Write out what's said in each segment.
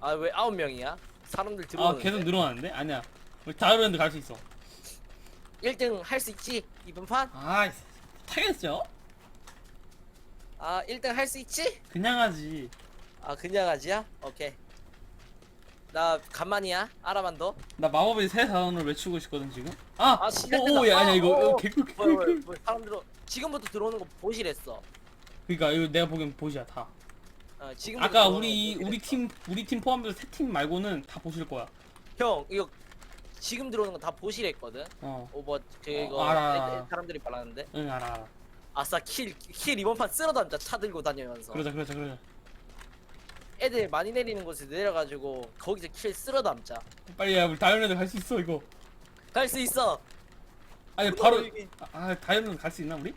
아 왜 아홉 명이야? 사람들 아 들어오는데. 계속 늘어나는데? 아니야 우리 다이아몬드 갈 수 있어 1등 할 수 있지 이번 판? 아 타겠죠? 아 1등 할 수 있지? 그냥 하지 아 그냥 하지야? 오케이. 나 간만이야. 알아만도. 나 마법의 새 단어를 외치고 싶거든 지금 아! 아 시작했다. 오야 아니야 아, 이거 어, 이거 어. 개꿀 뭐야 뭐야 개꿀 뭐야 사람들 지금부터 들어오는 거 보시랬어. 그니까 이거 내가 보기엔 보시야 다 어, 지금부터 아까 우리 거 우리. 팀 우리 팀 포함해서 세 팀 말고는 다 보실 거야 형 이거 지금 들어오는 거다 보시랬거든. 어 오버 그거 어, 알아, 알아. 사람들이 말하는데. 응 알아 알아 아싸 킬 킬 이번 판 쓸어 담자 차 들고 다니면서. 그러자 그러자 그러자 애들 많이 내리는 곳에 내려가지고 거기서 킬 쓸어 담자. 빨리 야 우리 다이아몬드 갈 수 있어 이거 갈 수 있어. 아니 바로 이게- 아, 아 다이아몬드 갈 수 있나 우리?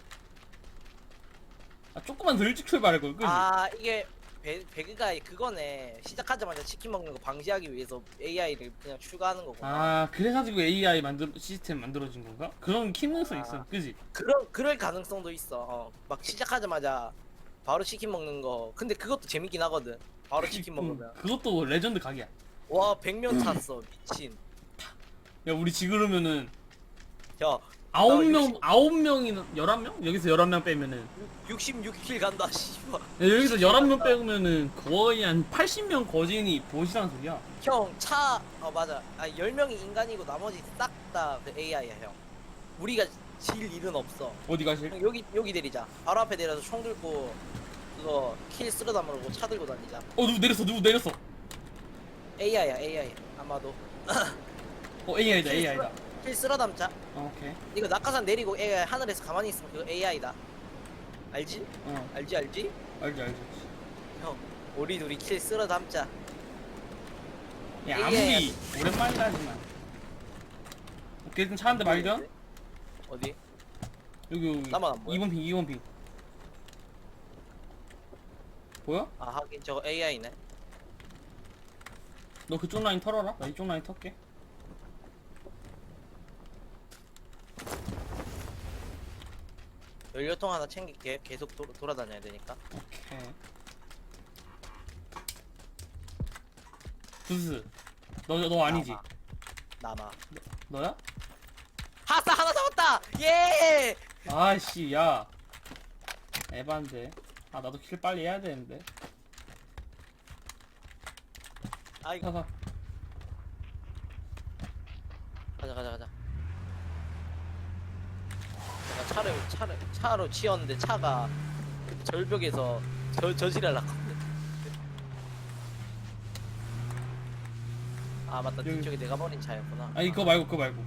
아 조금만 더 일찍 출발할 걸 그지? 아 이게 배, 배그가 그거네. 시작하자마자 치킨 먹는 거 방지하기 위해서 AI를 그냥 추가하는 거구나. 아 그래가지고 AI 만들 시스템 만들어진 건가? 그런 있어. 아. 그지? 그런 그럴 가능성도 있어. 어, 막 시작하자마자 바로 치킨 먹는 거. 근데 그것도 재밌긴 하거든. 바로 치킨 응, 먹으면. 그것도 레전드 각이야. 와 100명 찼어. 미친. 야 우리 지그러면은 야 아홉 나명 아홉 명이나 열한 명 여기서 열한 명 빼면은 66킬 간다 씨발 야, 여기서 열한 명 빼면은 거의 한 80명 거진이 보시라는 소리야. 형차 어 맞아 아 10명이 인간이고 나머지 싹다그 AI야 형 우리가 질 일은 없어 어디 가실? 형, 여기 여기 내리자. 바로 앞에 내려서 총 들고 그거 킬 쓸어 담으려고 차 들고 다니자. 어 누구 내렸어 누구 내렸어? AI야 AI 아마도 어 AI다 AI다. 킬 쓸어 담자. 어, 오케이. 이거 낙하산 내리고 AI 하늘에서 가만히 있으면 그거 AI다. 알지? 어 알지 알지? 알지 알지. 형 우리 둘이 킬 쓸어 담자. 야 아무리 오랜만이다 하지만. 오케이 일단 차한대 발견. 어디? 여기 여기. 나만 안 보여? 2번 핑 2번 핑. 보여? 아 하긴 저거 AI네. 너 그쪽 라인 털어라. 나 이쪽 라인 털게. 연료통 하나 챙길게. 계속 도, 돌아다녀야 되니까. 오케이. 부스. 너 너 아니지? 남아. 남아. 너야? 하사 하나 잡았다. 예! 아씨 야 에반데 아 나도 킬 빨리 해야 되는데 아 이거 가가 가자 가자 가자. 내가 차를 차를 차로 치웠는데 차가 절벽에서 저 저지랄 났거든. 아 맞다 여기. 뒤쪽에 내가 버린 차였구나. 아니 그거 말고 그거 말고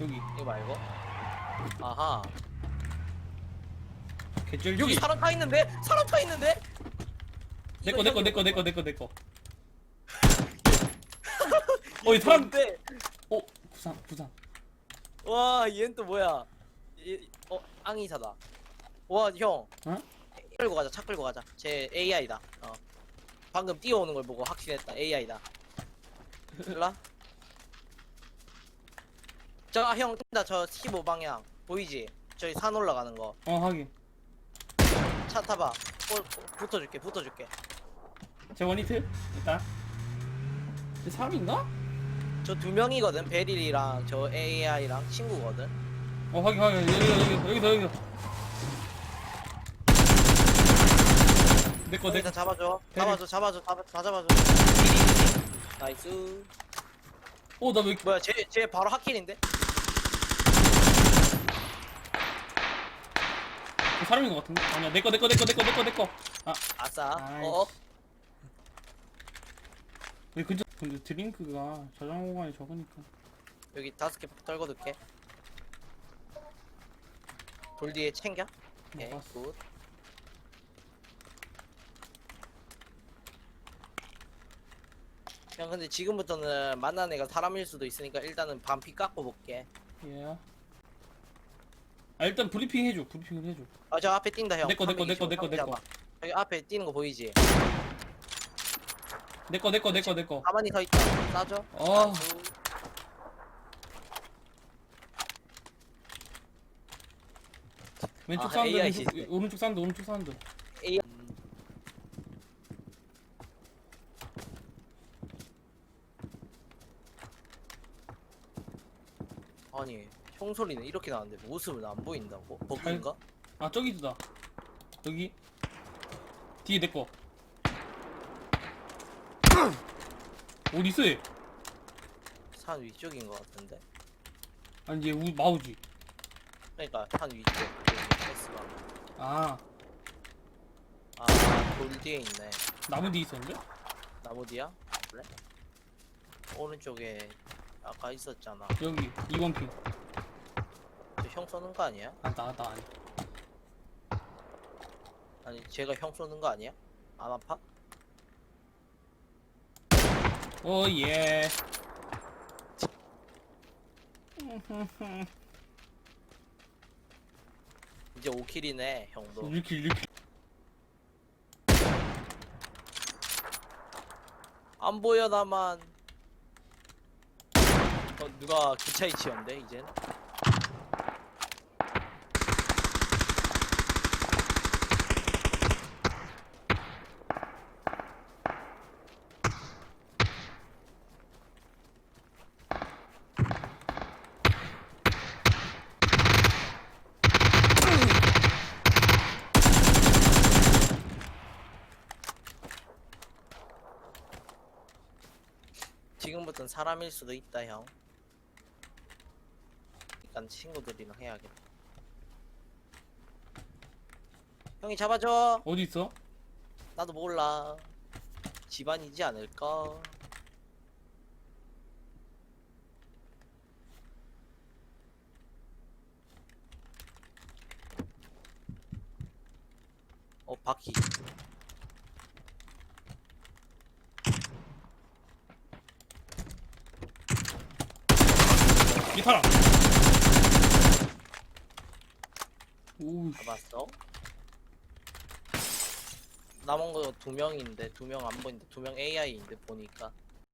여기 이거 말고. 아하. 개쩔지 여기 사람 타 있는데 사람 타 있는데. 내꺼 내꺼 내꺼 내꺼 내꺼 내꺼 어이 사람 데어 부산 부산 와 얘는 또 뭐야? 얘, 어 앙이사다. 와 형. 어? 끌고 가자 차 끌고 가자. 제 AI다. 어. 방금 뛰어오는 걸 보고 확신했다 AI다. 일라? 저형 뛴다 저 15방향 보이지? 저기 산 올라가는 거. 어 하긴 차 타봐. 어, 어, 붙어줄게 붙어줄게. 제 원히트 일단 쟤 사람인가? 저 두 명이거든 베릴이랑 저 AI랑 친구거든. 어 하긴 하긴 여기 여기 여기서 여기서 내꺼 일단 내꺼 잡아줘. 베릴. 잡아줘 잡아줘 잡아 다 잡아줘. 나이스. 어나왜 뭐야 쟤 쟤 바로 하킬인데? 사람인 것 같은데? 아니야 내꺼 내꺼 내꺼 내꺼 내꺼 내꺼 아 아싸. 아이씨. 어? 왜 근데 근데 드링크가 저장 공간이 적으니까 여기 다섯 개 떨궈둘게. 돌 뒤에 챙겨. 오케이 먹었어. 굿. 형 근데 지금부터는 만난 애가 사람일 수도 있으니까 일단은 반피 깎고 볼게. 예. 아 일단 브리핑 해줘. 브리핑을 해줘. 아 저 앞에 뛴다 형. 내꺼 내꺼 내꺼 325 내꺼 내꺼. 여기 앞에 뛰는 거 보이지? 내꺼 내꺼 내꺼 내꺼. 가만히 서 있다. 싸줘. 어. 나이스. 왼쪽 아, 사운드 AI 왼쪽, 시스템. 오른쪽 사운드 오른쪽 사운드 AI. 아니 총소리는 이렇게 나는데 모습은 안 보인다고? 버그인가? 아 저기다 여기 뒤에 내꺼 어디있어 얘? 산 위쪽인 것 같은데 아니 얘 우, 마우지 그러니까 산 위쪽 S가 아 아돌 뒤에 있네 나무 뒤에 있었는데? 나무 뒤야? 그래? 오른쪽에 아까 있었잖아 여기 2번 핑 저 형 쏘는 거 아니야? 아, 나, 나 아니 아니 제가 형 쏘는 거 아니야? 안 아파? 오 예 이제 5킬이네 형도. 이렇게 이렇게. 안 보여 나만. 어 누가 기차 이치였는데 이젠 사람일 수도 있다 형. 일단 친구들이랑 해야겠다. 형이 잡아줘. 어디 있어? 나도 몰라. 집안이지 않을까? 어 바퀴 기타라 오우 잡았어? 남은 거 두 명인데 두 명 안 보이는데 두 명 AI인데 보니까